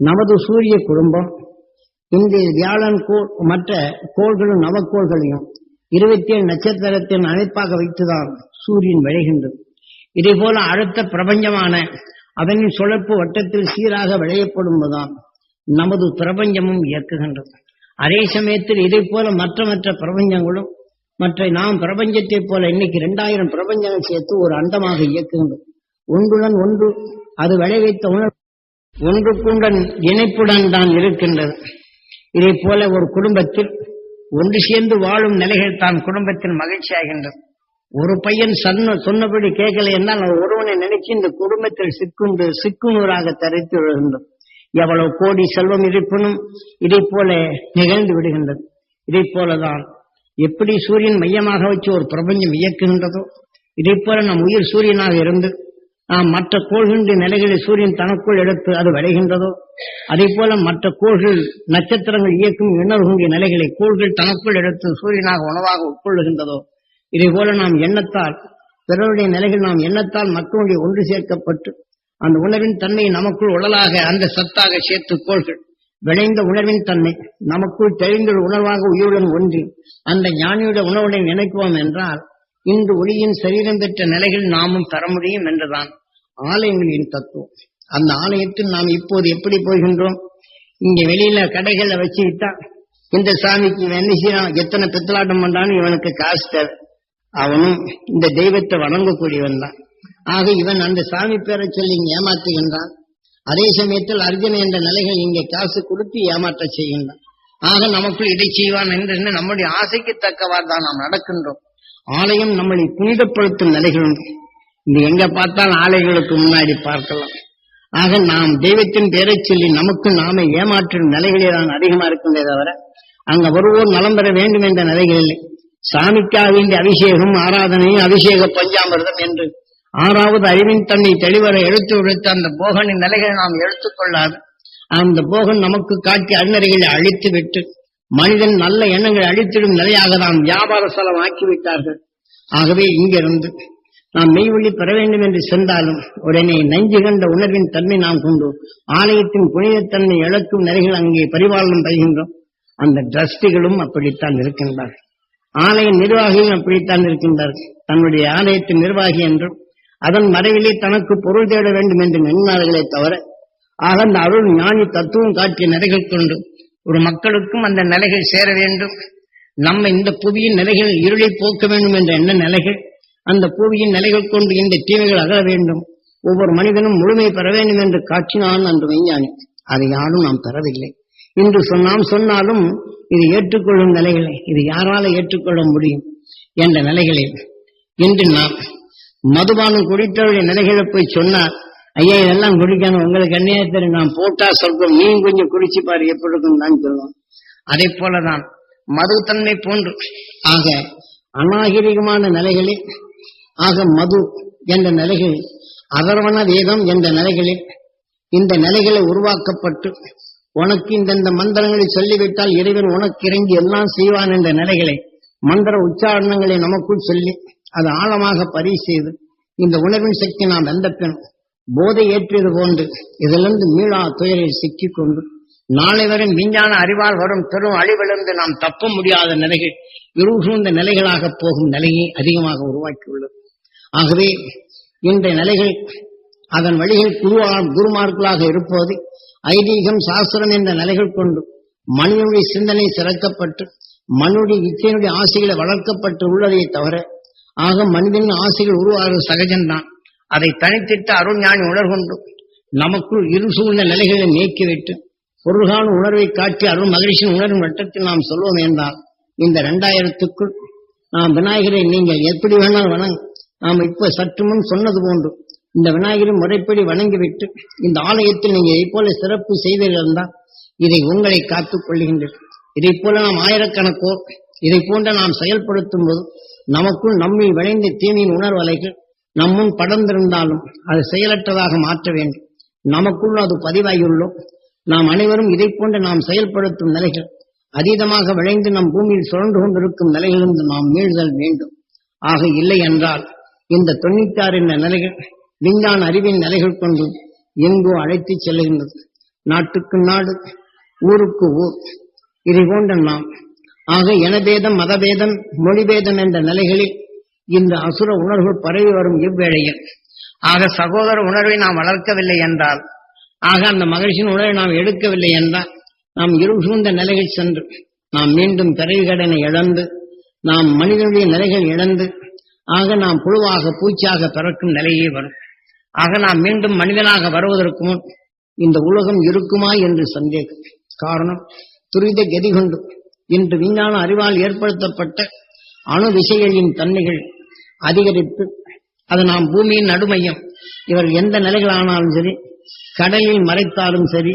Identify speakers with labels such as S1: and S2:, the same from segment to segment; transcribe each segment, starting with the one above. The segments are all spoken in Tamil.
S1: நமது சூரிய குடும்பம் இங்கு வியாழன் கோள் மற்ற கோள்களும் நவக்கோள்களையும் இருபத்தி ஏழு நட்சத்திரத்தின் அமைப்பாக வைத்துதான் சூரியன் விளைகின்றது. இதே போல அடுத்த பிரபஞ்சமான அதனின் சுழப்பு வட்டத்தில் சீராக விளையப்படும்போதுதான் நமது பிரபஞ்சமும் இயக்குகின்றது. அதே சமயத்தில் இதை போல மற்ற மற்ற பிரபஞ்சங்களும் மற்ற நாம் பிரபஞ்சத்தை போல இன்னைக்கு இரண்டாயிரம் பிரபஞ்சங்கள் சேர்த்து ஒரு அண்டமாக இயக்குகின்றது. ஒன்றுடன் ஒன்று அது விளைவித்த உணர்வு ஒன்றுக்குடன் இணைப்புடன் தான் இருக்கின்றது. இதை போல ஒரு குடும்பத்தில் ஒன்று சேர்ந்து வாழும் நிலைகள் தான் குடும்பத்தில் மகிழ்ச்சி ஆகின்றது ஒரு பையன் சொன்ன சொன்னபடி கேட்கல என்றால் ஒருவனை நினைச்சு இந்த குடும்பத்தில் சிக்குண்டு சிக்குநூறாக தரித்து விழுகின்றது எவ்வளவு கோடி செல்வம் இருப்பினும் இதை போல நிகழ்ந்து விடுகின்றது. இதை போலதான் எப்படி சூரியன் மையமாக வச்சு ஒரு பிரபஞ்சம் இயக்குகின்றதோ இதை போல நம் உயிர் சூரியனாக இருந்து நாம் மற்ற கோள்களின் நிலைகளை சூரியன் தனக்குள் எடுத்து அது விளைகின்றதோ? அதே போல மற்ற கோள்கள் நட்சத்திரங்கள் இயக்கும் எண்ணர்களுடைய நிலைகளை கோள்கள் தனக்குள் எடுத்து சூரியனாக உணவாக உட்கொள்ளுகின்றதோ? இதே போல நாம் எண்ணத்தால் பிறருடைய நிலைகள் நாம் எண்ணத்தால் மக்களுடைய ஒன்று சேர்க்கப்பட்டு அந்த உணர்வின் தன்மையை நமக்குள் உடலாக அந்த சத்தாக சேர்த்து கோள்கள். விளைந்த உணர்வின் தன்மை நமக்குள் தெளிந்த உணர்வாக உயிருடன் ஒன்றி அந்த ஞானியுடைய உணவுடன் நினைக்குவோம் என்றால் இன்று ஒளியின் சரீரம் பெற்ற நிலைகள் நாமும் பெற முடியும் என்றுதான் ஆலயங்களின் தத்துவம். அந்த ஆலயத்தில் நாம் இப்போது எப்படி போகின்றோம்? இங்க வெளியில கடைகளை வச்சுக்கிட்டா இந்த சாமிக்கு இவன் எத்தனை பித்தலாட்டம் பண்றான்னு இவனுக்கு காசு தேவை அவனும் இந்த தெய்வத்தை வணங்கக்கூடியவன் தான். ஆக இவன் அந்த சாமி பேரை சொல்லி ஏமாத்துகின்றான். அதே சமயத்தில் அர்ஜுன் என்ற நிலைகள் இங்கே காசு கொடுத்து ஏமாற்ற செய்கின்றான். ஆக நமக்குள் இதை செய்வான் என்று நம்முடைய ஆசைக்கு தக்கவாறு தான் நாம் நடக்கின்றோம். ஆலயம் நம்மளை புனிதப்படுத்தும் நிலைகள் உண்டு. இது எங்க பார்த்தால் ஆலைகளுக்கு முன்னாடி பார்க்கலாம். ஆக நாம் தெய்வத்தின் பெயரை சொல்லி நமக்கு நாமே ஏமாற்றும் நிலைகளே தான் அதிகமா இருக்கின்றே தவிர அங்க வருவோர் நலம் பெற வேண்டும் என்ற நிலைகளில் சாமிக்காக வேண்டிய அபிஷேகம் ஆராதனையும் அபிஷேக பஞ்சாமிரதம் என்று ஆறாவது அறிவின் தன்னை தெளிவர எடுத்து உழைத்த அந்த போகனின் நிலைகளை நாம் எடுத்துக்கொள்ளாது அந்த போகன் நமக்கு காட்டி அருணறைகளை அழித்து விட்டு மனிதன் நல்ல எண்ணங்களை அழித்திடும் நிலையாக நாம் வியாபார ஸ்தலம் ஆக்கிவிட்டார்கள் ஆகவே இங்கிருந்து நாம் மெய்வழி பெற வேண்டும் என்று சென்றாலும் உடனே நஞ்சு கண்ட உணர்வின் தன்மை நாம் கொண்டு ஆலயத்தின் புனிதத்தன்மை இழக்கும் நிலைகள் அங்கே பரிபாலனம் பெறுகின்றோம் அந்த டிரஸ்டிகளும் அப்படித்தான் இருக்கின்றார்கள். ஆலய நிர்வாகிகளும் அப்படித்தான் இருக்கின்றார்கள். தன்னுடைய ஆலயத்தின் நிர்வாகி என்றும் அதன் மறைவிலே தனக்கு பொருள் தேட வேண்டும் என்று எண்ணினார்களே தவிர ஆக அந்த அருள் ஞானி தத்துவம் காட்டிய நிறைகள் கொண்டு ஒரு மக்களுக்கும் அந்த நிலைகள் சேர வேண்டும். நம்ம இந்த புவியின் நிலைகள் இருளை போக்க வேண்டும் என்ற என்ன நிலைகள் அந்த புவியின் நிலைகள் கொண்டு இந்த தீமைகள் அகல வேண்டும். ஒவ்வொரு மனிதனும் முழுமை பெற வேண்டும் என்று காட்சினான் அன்று விஞ்ஞானி. அதை யாரும் நாம் பெறவில்லை. இன்று சொன்னாம் சொன்னாலும் இது ஏற்றுக்கொள்ளும் நிலைகளை இது யாரால ஏற்றுக்கொள்ள முடியும் என்ற நிலைகளில் இன்று நாம் மதுபானம் குடித்தவருடைய நிலைகளை போய் சொன்னார் ஐயா இதெல்லாம் குடிக்கணும். உங்களுக்கு அந்நிய தெரியும் நான் போட்டா சொல்றோம் நீ கொஞ்சம் குடிச்சு பாரு எப்படி இருக்கும் தான் சொல்லுவோம். அதே போலதான் மதுத்தன்மை போன்று. ஆக அநாகரிகமான நிலைகளில் ஆக மது என்ற நிலைகளில் அதர்வன வேதம் என்ற நிலைகளில் இந்த நிலைகளை உருவாக்கப்பட்டு உனக்கு இந்தந்த மந்திரங்களை சொல்லிவிட்டால் இறைவன் உனக்கு இறங்கி எல்லாம் செய்வான் என்ற நிலைகளை மந்திர உச்சாரணங்களை நமக்குள் சொல்லி அது ஆழமாக பதிவு செய்து இந்த உணர்வின் சக்தி நாம் எந்த பெண் போதை ஏற்றியது போன்று இதிலிருந்து மீளா துயரில் சிக்கிக் கொண்டு நாளை வரும் விஞ்ஞான அறிவால் வரும் பெரும் அழிவிலிருந்து நாம் தப்ப முடியாத நிலைகள் இருள் சூழ்ந்த நிலைகளாக போகும் நிலையை அதிகமாக உருவாக்கியுள்ளது. ஆகவே இந்த நிலைகள் அதன் வழிகள் குருவா குருமார்களாக இருப்பது ஐதீகம் சாஸ்திரம் என்ற நிலைகள் கொண்டு மனிதனுடைய சிந்தனை சிறக்கப்பட்டு மனுடைய வித்தியனுடைய ஆசைகளை வளர்க்கப்பட்டு உள்ளதை தவிர ஆக மனிதனின் ஆசைகள் உருவாகிறது சகஜம்தான். அதை தனித்திட்ட அருள்ஞானி உணர்கொண்டு நமக்குள் இரு சூழ்ந்த நிலைகளை நீக்கிவிட்டு பொருள்கான உணர்வை காட்டி அருள் மகிழ்ச்சியின் உணர்வின் வட்டத்தில் நாம் சொல்வோம் என்றால் இந்த இரண்டாயிரத்துக்குள் நாம் விநாயகரை நீங்கள் எப்படி வேணாலும் வணங்க. நாம் இப்ப சற்று முன் சொன்னது போன்று இந்த விநாயகரை முறைப்படி வணங்கிவிட்டு இந்த ஆலயத்தில் நீங்கள் இதை போல சிறப்பு செய்திருந்தால் இதை உங்களை காத்துக் கொள்கின்றீர்கள் இதை போல நாம் ஆயிரக்கணக்கோ இதை போன்ற நாம் செயல்படுத்தும் போது நமக்குள் நம்மை விளைந்த தீமையின் உணர்வலைகள் நம்முன் படர்ந்திருந்தாலும் அது செயலற்றதாக மாற்ற வேண்டும். நமக்குள் அது பதிவாகியுள்ளோம் நாம் அனைவரும் இதை போன்ற நாம் செயல்படுத்தும் நிலைகள் அதீதமாக விளைந்து நம் பூமியில் சுழன்று கொண்டிருக்கும் நிலைகளிலிருந்து நாம் மீழ்தல் வேண்டும். ஆக இல்லை என்றால் இந்த தொண்ணூத்தாறு என்ற நிலைகள் விஞ்ஞான அறிவின் நிலைகள் கொண்டு எங்கோ அழைத்துச் செல்லுகின்றது. நாட்டுக்கு நாடு ஊருக்கு ஊர் இதை போன்ற நாம் ஆக இனபேதம் மதபேதம் மொழிபேதம் என்ற நிலைகளில் இந்த அசுர உணர்வுகள் பரவி வரும் இவ்வேளையில். ஆக சகோதர உணர்வை நாம் வளர்க்கவில்லை என்றால் ஆக அந்த மகிழ்ச்சியின் உணர்வை நாம் எடுக்கவில்லை என்றால் நாம் இருள் சூழ்ந்த நிலைகள் சென்று நாம் மீண்டும் பிறகு கடனை இழந்து நாம் மனிதனுடைய நிலைகள் இழந்து ஆக நாம் புழுவாக பூச்சியாக பிறக்கும் நிலையே வரும். ஆக நாம் மீண்டும் மனிதனாக வருவதற்கு முன் இந்த உலகம் இருக்குமா என்று சந்தேகம். காரணம் துரித கதி கொண்டு இன்று விஞ்ஞான அறிவால் ஏற்படுத்தப்பட்ட அணு விசைகளின் தன்மைகள் அதிகரித்து அது நாம் பூமியின் நடுமையம். இவர் எந்த நிலைகள் ஆனாலும் சரி கடலில் மறைத்தாலும் சரி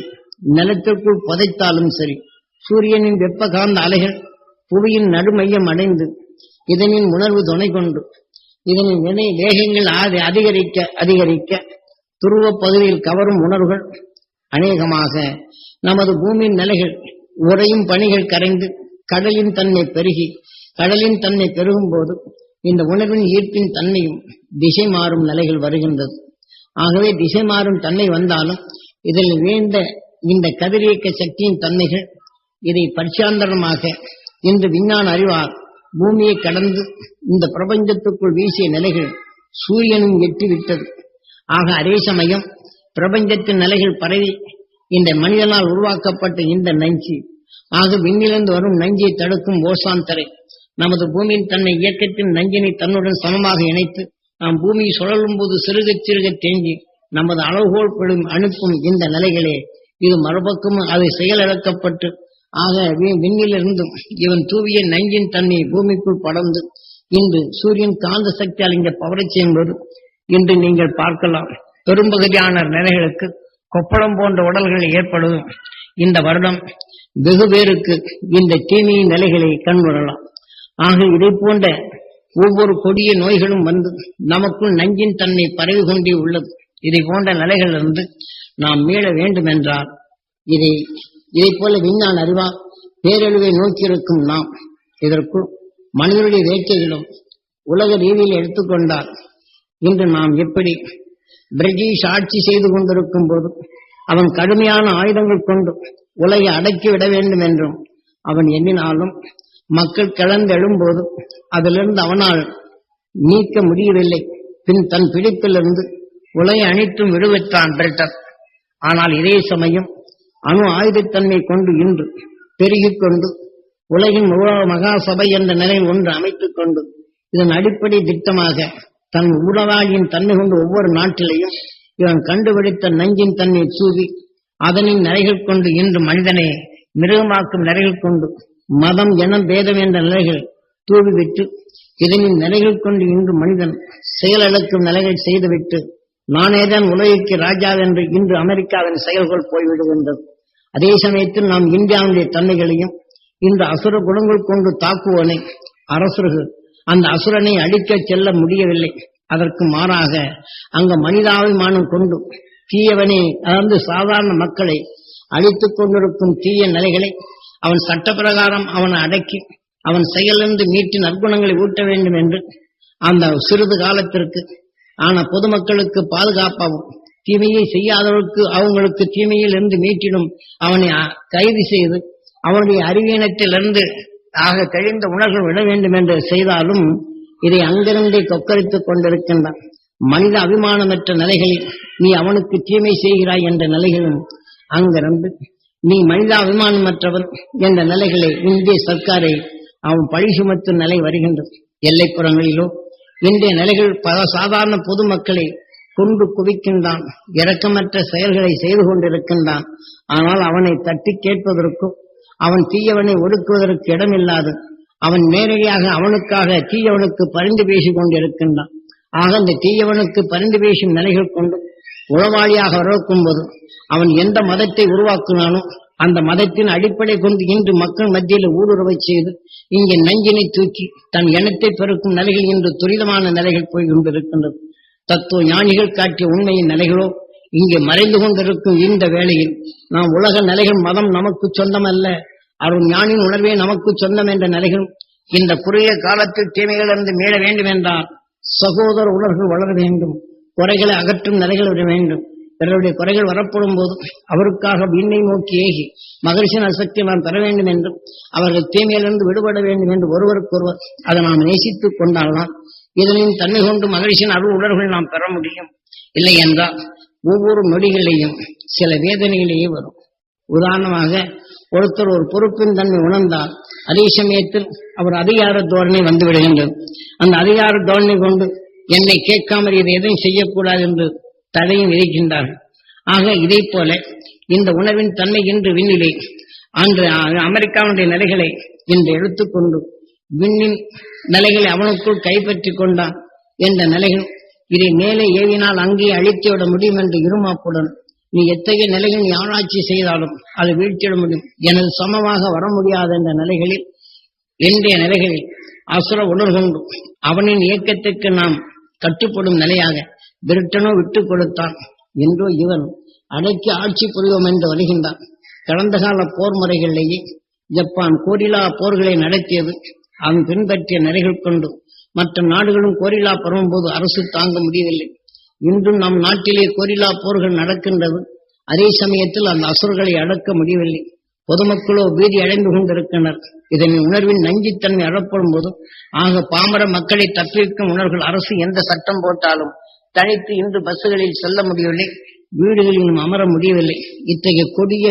S1: நிலத்திற்குள் புதைத்தாலும் சரி சூரியனின் வெப்ப காந்த அலைகள் புவியின் நடுமையம் அடைந்து இதனின் உணர்வு துணை கொண்டு இதனின் வினை வேகங்கள் ஆதி- அதிகரிக்க அதிகரிக்க துருவ பகுதியில் கவரும் உணர்வுகள் அநேகமாக நமது பூமியின் நிலைகள் உறையும் பணிகள் கரைந்து கடலின் தன்மை பெருகி கடலின் தன்மை பெருகும் போது இந்த உணர்வின் ஈர்ப்பின் தன்மையும் திசை மாறும் நிலைகள் வருகின்றது. ஆகவே திசை மாறும் தன்மை வந்தாலும் இதில் வீழ்ந்த இந்த கதிரியக்க சக்தியின் தன்மைகள் இதை பரிசாந்தரமாக இன்று விஞ்ஞான அறிவால் பூமியை கடந்து இந்த பிரபஞ்சத்துக்குள் வீசிய நிலைகள் சூரியனும் எட்டிவிட்டது. ஆக அதே சமயம் பிரபஞ்சத்தின் நிலைகள் பரவி இந்த மனிதனால் உருவாக்கப்பட்ட இந்த நஞ்சு. ஆக விண்ணிலிருந்து வரும் நஞ்சை தடுக்கும் ஓசாந்தரை நமது பூமியின் தன்னை இயக்கத்தின் நஞ்சினை தன்னுடன் சமமாக இணைத்து நாம் பூமியை சுழலும் போது சிறுக சிறுக தேங்கி நமது அளவுகோல் பெறும் அனுப்பும் இந்த நிலைகளே இது மறுபக்கமும் அது செயலிழக்கப்பட்டு ஆக வி- விண்ணிலிருந்தும் இவன் தூவிய நஞ்சின் தன்மை பூமிக்குள் படர்ந்து இன்று சூரியன் காந்த சக்தியால் இங்கே பவரச் செய்யும்போது இன்று நீங்கள் பார்க்கலாம் பெரும்பகுதியான நிலைகளுக்கு கொப்பளம் போன்ற உடல்கள் ஏற்படும். இந்த வருடம் வெகு பேருக்கு இந்த தீமையின் நிலைகளை கண்முறலாம். ஆக இதை போன்ற ஒவ்வொரு கொடிய நோய்களும் வந்து நமக்குள் நஞ்சின் தன்மை பரவி கொண்டே உள்ளது. இதை போன்ற நிலைகளிலிருந்து நாம் மீள வேண்டும் என்றால் இதை இதை போல விஞ்ஞான அறிவா பேரழிவை நோக்கியிருக்கும் நாம் இதற்குள் மனிதனுடைய வேட்கைகளும் உலக ரீதியில் எடுத்துக்கொண்டால் இன்று நாம் எப்படி பிரிட்டிஷ் ஆட்சி செய்து கொண்டிருக்கும் போது அவன் கடுமையான ஆயுதங்கள் கொண்டு உலகை அடக்கிவிட வேண்டும் என்றும் அவன் எண்ணினாலும் மக்கள் கிளர்ந்து அதிலிருந்து அவனால் நீக்க முடியவில்லை. பின் தன் பிடிப்பிலிருந்து உலகை அனைத்தும் விடுவித்தான் பிரிட்டன் ஆனால் இதே சமயம் அணு ஆயுதத்தன்மை கொண்டு இன்று பெருகிக் கொண்டு உலகின் மகாசபை மகா சபை என்ற நிலையில் ஒன்று அமைத்துக் கொண்டு இதன் அடிப்படை திட்டமாக தன் உளவாளியின் தன்மை கொண்டு ஒவ்வொரு நாட்டிலையும் இவன் கண்டுபிடித்த நஞ்சின் தன்னை சூவி அதனின் நிறைகள் கொண்டு இன்று மனிதனை மிருகமாக்கும் நிறைகள் கொண்டு மதம் எனம் பேதம் என்ற நிலைகள் தூவிவிட்டு இதனின் நிலைகள் கொண்டு இன்று மனிதன் செயலிழக்கும் நிலைகள் செய்துவிட்டு நானேதான் உலகிற்கு ராஜா என்று இன்று அமெரிக்காவின் செயல்கள் போய்விடுகின்றது. அதே சமயத்தில் நாம் இந்தியாவுடைய தன்மைகளையும் இந்த அசுர குணங்கள் கொண்டு தாக்குவனை அரசர்கள் அந்த அசுரனை அழிக்கச் செல்ல முடியவில்லை. அதற்கு மாறாக அங்க மனிதாபிமானம் கொண்டு தீயவனை அதாவது சாதாரண மக்களை அழித்துக் கொண்டிருக்கும் தீய நிலைகளை அவன் சட்டப்பிரகாரம் அவனை அடக்கி அவன் செயலிருந்து மீட்டு நற்குணங்களை ஊட்ட வேண்டும் என்று அந்த சிறிது காலத்திற்கு ஆன பொதுமக்களுக்கு பாதுகாப்பாகவும் தீமையை செய்யாதவர்களுக்கு அவங்களுக்கு தீமையில் இருந்து மீட்டிடும் அவனை கைது செய்து அவனுடைய அறிவீனத்திலிருந்து ஆக கழிந்த உணர்வு விட வேண்டும் என்று செய்தாலும் இதை அங்கிருந்தே கொக்கரித்துக் கொண்டிருக்கின்றான் மனித அபிமானமற்ற நிலைகளில் நீ அவனுக்கு தீமை செய்கிறாய் என்ற நிலைகளும் அங்கிருந்து நீ மனிதாபிமானமற்றவன் என்ற நிலைகளை இந்திய சர்க்காரை அவன் பழி சுமத்தும் நிலை வருகின்றது. எல்லைப்புறங்களிலோ இன்றைய நிலைகள் பல சாதாரண பொதுமக்களை கொண்டு குவிக்கின்றான் இரக்கமற்ற செயல்களை செய்து கொண்டிருக்கின்றான். ஆனால் அவனை தட்டி கேட்பதற்கும் அவன் தீயவனை ஒடுக்குவதற்கு இடமில்லாது அவன் நேரடியாக அவனுக்காக தீயவனுக்கு பரிந்து பேசிக் கொண்டிருக்கின்றான். ஆக அந்த தீயவனுக்கு பரிந்து பேசும் நிலைகள் கொண்டு உளவாளியாக வரக்கும் போது அவன் எந்த மதத்தை உருவாக்கினானோ அந்த மதத்தின் அடிப்படை கொண்டு இன்று மக்கள் மத்தியில் ஊடுருவை செய்து இங்கே நஞ்சினை தூக்கி தன் எண்ணத்தை பெருக்கும் நிலைகள் இன்று துரிதமான நிலைகள் போய் கொண்டிருக்கின்றது. தத்துவ ஞானிகள் காட்டிய உண்மையின் நிலைகளோ இங்கே மறைந்து கொண்டிருக்கும் இந்த வேளையில் நாம் உலக நிலைகள் மதம் நமக்கு சொந்தமல்ல அருள் ஞானின் உணர்வே நமக்கு சொந்தம் என்ற நிலைகள் இந்த குறுகிய காலத்தில் தீமைகளிலிருந்து மீள வேண்டும் என்றால் சகோதர உணர்வு வளர வேண்டும். குறைகளை அகற்றும் நிலைகள் வர வேண்டும். பிறருடைய குறைகள் வரப்படும் போது அவருக்காக விண்ணை நோக்கி ஏகி மகரிஷின் அசக்தி நாம் பெற வேண்டும் என்றும் அவர்கள் தீமையிலிருந்து விடுபட வேண்டும் என்று ஒருவருக்கொருவர் அதை நாம் நேசித்துக் கொண்டால்தான் இதனின் தன்மை கொண்டு மகரிஷின் அருள் உடல்கள் நாம் பெற முடியும். இல்லை என்றால் ஒவ்வொரு நொடிகளையும் சில வேதனைகளையே வரும். உதாரணமாக ஒருத்தர் ஒரு பொறுப்பின் தன்மை உணர்ந்தால் அதே சமயத்தில் அவர் அதிகார தோரணை வந்து விடுகின்றது. அந்த அதிகார தோரணை கொண்டு என்னை கேட்காமல் இதை எதையும் செய்யக்கூடாது என்று தடையும் விதிக்கின்றார்கள். ஆக இதை போல இந்த உணர்வின் தன்மை இன்று விண்ணிலே அன்று அமெரிக்காவுடைய நிலைகளை இன்று எடுத்துக்கொண்டு விண்ணின் நிலைகளை அவனுக்குள் கைப்பற்றி கொண்டான் என்ற நிலைகள் இதை மேலே ஏவினால் அங்கே அழித்துவிட முடியும் என்று இருமாப்புடன் நீ எத்தகைய நிலையில் நீ ஆராய்ச்சி செய்தாலும் அது வீழ்த்திட முடியும். எனது சமமாக வர முடியாது என்ற நிலைகளில் இன்றைய நிலைகளில் அசுர உணர்கொண்டு அவனின் இயக்கத்துக்கு நாம் கட்டுப்படும் நிலையாக பிரிட்டனோ விட்டுக் கொடுத்தான் என்றோ இவன் அடக்கி ஆட்சி புரிவோம் என்று வருகின்றான். கடந்த கால போர் முறைகளிலேயே ஜப்பான் கோரிலா போர்களை நடத்தியது அவன் பின்பற்றிய நிறைகள் கொண்டு மற்ற நாடுகளும் கோரிலா பருவம்போது அரசு தாங்க முடியவில்லை. இன்றும் நம் நாட்டிலே கோரிலா போர்கள் நடக்கின்றது. அதே சமயத்தில் அந்த அசுரர்களை அடக்க முடியவில்லை. பொதுமக்களோ பீதி அடைந்து கொண்டிருக்கின்றனர். இதன் உணர்வின் நஞ்சித்தன்மை அறப்படும் போதும் ஆக பாமர மக்களை தப்பிக்கும் உணர்வுகள் அரசு எந்த சட்டம் போட்டாலும் தனித்து இன்று பஸ்ஸுகளில் செல்ல முடியவில்லை வீடுகளிலும் அமர முடியவில்லை. இத்தகைய கொடிய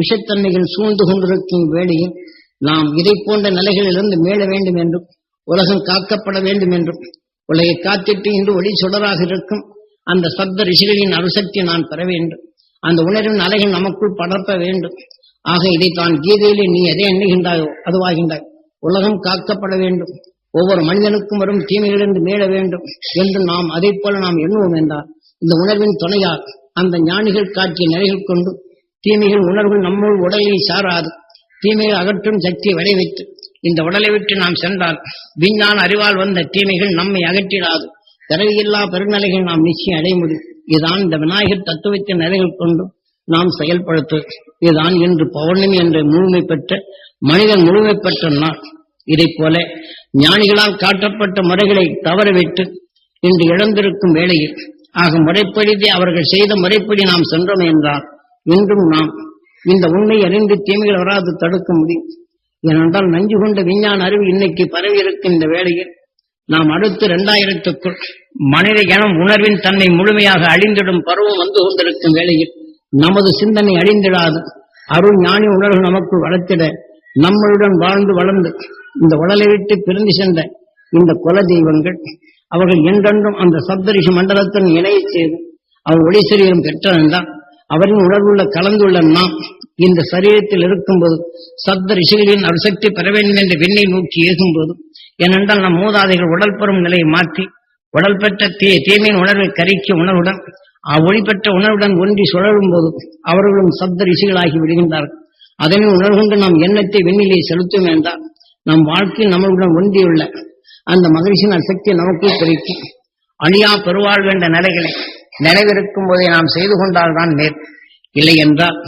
S1: விஷத்தன்மைகள் சூழ்ந்து கொண்டிருக்கும் வேளையில் நாம் இதை போன்ற நிலைகளிலிருந்து மீள வேண்டும் என்றும் உலகம் காக்கப்பட வேண்டும் என்றும் உலகை காத்திட்டு இன்று ஒளி சுடராக இருக்கும் அந்த சப்த ரிஷிகளின் அருசக்தி நான் பெற வேண்டும். அந்த உணர்வின் அலைகள் நமக்குள் படர்ப்ப வேண்டும். ஆக இதைத்தான் கீதையிலே நீ எதை எண்ணுகின்றாயோ அதுவாகின்றாய். உலகம் காக்கப்பட வேண்டும். ஒவ்வொரு மனிதனுக்கும் வரும் தீமைகளிலிருந்து மீள வேண்டும் என்று நாம் அதை போல நாம் எண்ணுவோம் என்றார் இந்த உணர்வின் துணையால் அந்த ஞானிகள் காட்டிய நிலைகள் கொண்டு தீமைகள் உணர்வு நம்முள் உடலை சாராது. தீமையை அகற்றும் சக்தியை விளைவித்து இந்த உடலை விட்டு நாம் சென்றால் விஞ்ஞான அறிவால் வந்த தீமைகள் நம்மை அகற்றிடாது. பிறவியில்லா பெருநிலைகள் நாம் நிச்சயம் அடைய முடியும் இதுதான் இந்த விநாயகர் தத்துவத்தின் நிலைகள் கொண்டு நாம் செயல்படுத்து இதுதான் இன்று பௌர்ணமி என்ற முழுமை பெற்ற மனிதன் முழுமை பெற்ற நாள். இதை போல ஞானிகளால் காட்டப்பட்ட முறைகளை தவறவிட்டு இன்று இழந்திருக்கும் வேளையில் ஆக முறைப்படி அவர்கள் செய்த முறைப்படி நாம் சென்றோம் என்றால் இன்றும் நாம் இந்த உண்மை அறிந்து தீமைகள் வராது தடுக்க முடியும். ஏனென்றால் நஞ்சு கொண்ட விஞ்ஞான அறிவு இன்னைக்கு பரவி இருக்கும் இந்த வேளையில் நாம் அடுத்து இரண்டாயிரத்துக்குள் மனித இனம் உணர்வின் தன்னை முழுமையாக அழிந்திடும் பருவம் வந்து கொண்டிருக்கும் வேளையில் நமது சிந்தனை அழிந்திடாது. அருள் ஞானி உணர்வு நமக்குள் வளர்த்திட நம்மளுடன் வாழ்ந்து வளர்ந்து இந்த உடலை விட்டு பிரிந்து சென்ற இந்த குல தெய்வங்கள் அவர்கள் என்றென்றும் அந்த சப்தரிஷி மண்டலத்துடன் இணைய செய்து அவர் ஒளி சரீரம் பெற்றதென்றால் அவரின் உணர்வுள்ள கலந்துள்ள நாம் இந்த சரீரத்தில் இருக்கும்போது சப்த ரிஷிகளின் அருசக்தி பெற வேண்டும் என்று விண்ணை நோக்கி ஏகும்போது ஏனென்றால் நம் மூதாதைகள் உடல் பெறும் நிலையை மாற்றி உடல் பெற்ற தீ தீமையின் உணர்வை கரிக்க உணர்வுடன் அவ்வொளி பெற்ற உணர்வுடன் ஒன்றி சுழலும் போது அவர்களும் சப்த ரிஷிகளாகி விடுகின்றார்கள். அதனை உணர்கொண்டு நாம் எண்ணத்தை வெண்ணிலே செலுத்தும் என்றால் நம் வாழ்க்கையில் நம்மளுடன் ஒன்றியுள்ள அந்த மகிழ்ச்சியின் சக்தி நமக்குள் குறிக்கும் அழியா பெருவாழ்வு என்ற நிலைகளை நினைவிருக்கும் போதை நாம் செய்து கொண்டால்தான் நேர் இல்லை என்றால்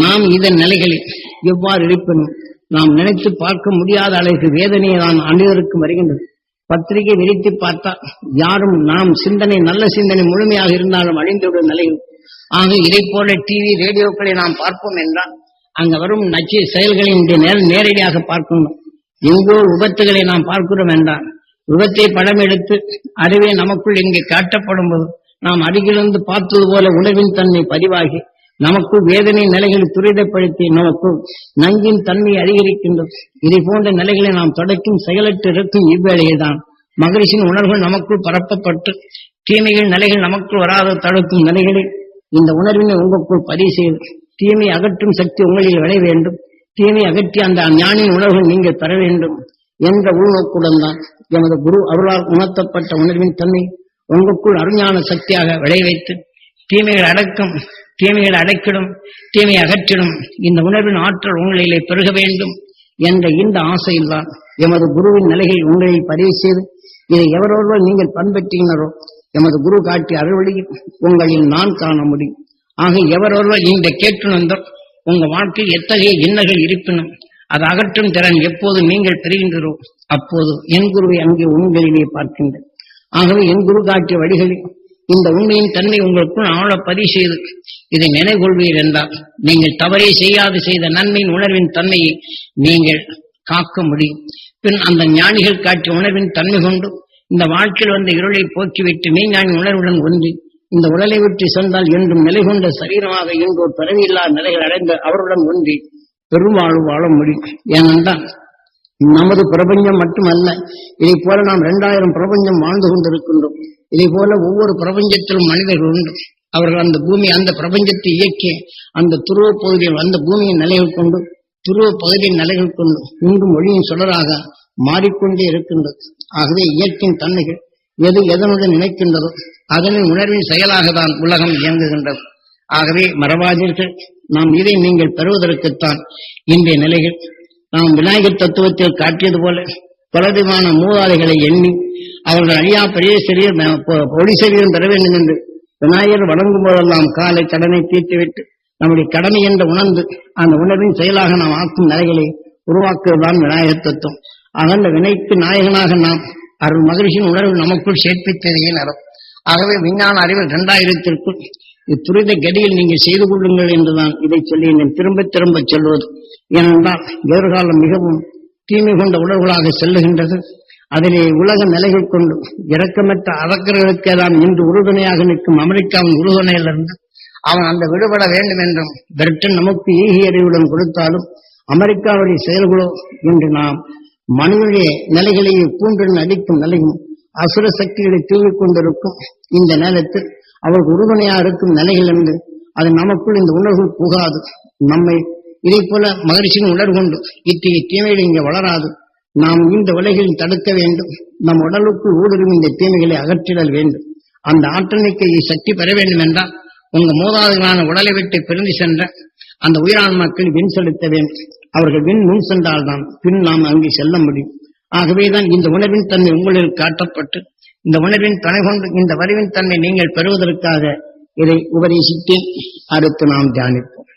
S1: நாம் இதன் நிலைகளில் எவ்வாறு இருப்பினும் நாம் நினைத்து பார்க்க முடியாத அளவுக்கு வேதனையை தான் அனைவருக்கும் வருகின்றது. பத்திரிகை விரித்து பார்த்தா யாரும் நாம் சிந்தனை நல்ல சிந்தனை முழுமையாக இருந்தாலும் அழிந்துவிடும் நிலையில். ஆக இதை போல டிவி ரேடியோக்களை நாம் பார்ப்போம் என்றால் அங்க வரும் நச்சு செயல்களின் நேரடியாக பார்க்கணும் எங்கோ விபத்துகளை நாம் பார்க்கிறோம் என்றால் விபத்தை படம் எடுத்து அதுவே நமக்குள் இங்கே காட்டப்படும் போது நாம் அருகிலிருந்து பார்த்தது போல உணவின் தன்மை பதிவாகி நமக்குள் வேதனை நிலைகளை துரிதப்படுத்தி நமக்குள் நஞ்சின் தன்மை அதிகரிக்கின்றது இதை போன்ற நிலைகளை நாம் தொடக்கும் செயலற்று இருக்கும் இவ்வேளையில்தான் மகரிஷின் உணர்வுகள் நமக்குள் பரப்பப்பட்டு தீமைகள் நிலைகள் நமக்குள் வராத தடுக்கும் நிலைகளில் இந்த உணர்வினை உங்களுக்குள் பதிவு செய்து தீமை அகற்றும் சக்தி உங்களில் விளைய வேண்டும். தீமை அகற்றி அந்த ஞானியின் உணர்வுகள் நீங்கள் பெற வேண்டும் என்ற உள்நோக்குடன் தான் எமது குரு அருளால் உணர்த்தப்பட்ட உணர்வின் தன்மை உங்களுக்குள் அருஞான சக்தியாக விளைய வைத்து தீமைகள் அடக்கம் தீமைகளை அடக்கிடும் தீமை அகற்றிடும். இந்த உணர்வின் ஆற்றல் உங்களிலே பெருக வேண்டும் என்ற இந்த ஆசையில்தான் எமது குருவின் நிலைகள் உங்களில் பதிவு செய்து இதை எவரொருவர் நீங்கள் பண்பற்றினரோ எமது குரு காட்டிய அறுவழியில் உங்களில் நான் காண முடியும். ஆக எவரொருவர் இந்த கேட்டுணர்ந்தோ உங்க வாழ்க்கையில் எத்தகைய இன்னல்கள் இருப்பினும் அது அகற்றும் திறன் எப்போது நீங்கள் பெறுகின்றோ அப்போது என் குருவை அங்கே உங்களிலே பார்க்கின்றேன். ஆகவே என் குரு காட்டிய வழிகளில் இந்த உண்மையின் தன்மை உங்களுக்குள் ஆழ பதிவு செய்து இதை நினைவுகொள்வீர் என்றால் நீங்கள் தவறே செய்யாது செய்த நன்மையின் உணர்வின் தன்மையை நீங்கள் காக்க முடியும். பின் அந்த ஞானிகள் காட்டிய உணர்வின் தன்மை கொண்டு இந்த வாழ்க்கையில் வந்த இருளை போக்கிவிட்டு மெய்ஞானி உணர்வுடன் ஒன்றி இந்த உடலை விட்டு சென்றால் என்றும் நிலை கொண்ட சரீரமாக இன்று பிறவியில்லா நிலைகள் அடைந்த அவருடன் ஒன்றி பெருவாழ்வு வாழ முடியும். ஏனென்றால் நமது பிரபஞ்சம் மட்டுமல்ல இதை போல நாம் இரண்டாயிரம் பிரபஞ்சம் வாழ்ந்து கொண்டிருக்கின்றோம். இதை போல ஒவ்வொரு பிரபஞ்சத்திலும் மனிதர்கள் உண்டு. அவர்கள் அந்த பூமி அந்த பிரபஞ்சத்தை இயக்கி அந்த துருவ பகுதியில் அந்த பூமியின் நிலைகள் கொண்டு துருவ பகுதியின் நிலைகள் கொண்டு இன்றும் மொழியின் சுடராக மாறிக்கொண்டே இருக்கின்றது. ஆகவே இயற்கையின் தன்மைகள் எது எதனுடன் நினைக்கின்றதோ அதனின் உணர்வின் செயலாக தான் உலகம் இயங்குகின்றது. ஆகவே மரபாதீர்கள் நாம் இதை நீங்கள் பெறுவதற்குத்தான் இன்றைய நிலைகள். நாம் விநாயகர் தத்துவத்தில் காட்டியது போல பலவிதமான மூதாதைகளை எண்ணி அவர்கள் அழியா பெரிய சிறிய ஒளி சரியும் பெற வேண்டும் என்று விநாயகர் வழங்கும் போதெல்லாம் காலை கடனை தீர்த்துவிட்டு நம்முடைய கடமை என்று உணர்ந்து அந்த உணர்வின் செயலாக நாம் ஆக்கும் நிலைகளை உருவாக்குவதுதான் விநாயகர் தத்துவம். அகண்ட வினைக்கு நாயகனாக நாம் அருள் மகிழ்ச்சியின் உணர்வு நமக்குள் சேர்ப்பித்ததையே நரம் ஆகவே விஞ்ஞான அறிவு இரண்டாயிரத்திற்குள் இத்துரித கதியில் நீங்கள் செய்து கொள்ளுங்கள் என்றுதான் இதை சொல்லி நான் திரும்ப திரும்ப சொல்வது. ஏனென்றால் எதிர்காலம் மிகவும் தீமை கொண்ட உணர்வுகளாக செல்லுகின்றது. அதிலே உலக நிலைகள் கொண்டு இரக்கமற்ற அரக்கர்களுக்கே தான் இன்று உறுதுணையாக நிற்கும் அமெரிக்காவின் உறுதுணையிலிருந்து அவன் அந்த விடுபட வேண்டும் என்றும் பிரிட்டன் நமக்கு ஈகி அறிவுடன் கொடுத்தாலும் அமெரிக்காவுடைய செயல்களோ என்று நாம் மனிதனுடைய நிலைகளையே கூண்டு அடிக்கும் நிலையும் அசுர சக்திகளை தூவிக் கொண்டிருக்கும் இந்த நேரத்தில் அவருக்கு உறுதுணையா இருக்கும் நிலைகள் என்று அது நமக்குள் இந்த உணர்வு புகாது. நம்மை இதை போல மகிழ்ச்சியின் உணர்வு கொண்டு இத்தகைய தீமைகள் இங்கே வளராது. நாம் இந்த உலகில் தடுக்க வேண்டும். நம் உடலுக்குள் ஊடுருவும் இந்த தீமைகளை அகற்றிடல் வேண்டும். அந்த ஆற்றல் சக்தி பெற வேண்டும் என்றால் உங்க மூதாதைகளான உடலை விட்டு பிரிந்து சென்ற அந்த உயிரான்மாக்கள் விண் செலுத்த வேண்டும். அவர்கள் விண் முன் சென்றால்தான் பின் நாம் அங்கே செல்ல முடியும். ஆகவேதான் இந்த உணர்வின் தன்மை உங்களில் காட்டப்பட்டு இந்த உணர்வின் தனை கொண்டு இந்த வரிவின் தன்மை நீங்கள் பெறுவதற்காக இதை உபதேசித்தேன் அடுத்து நாம் தியானிப்போம்.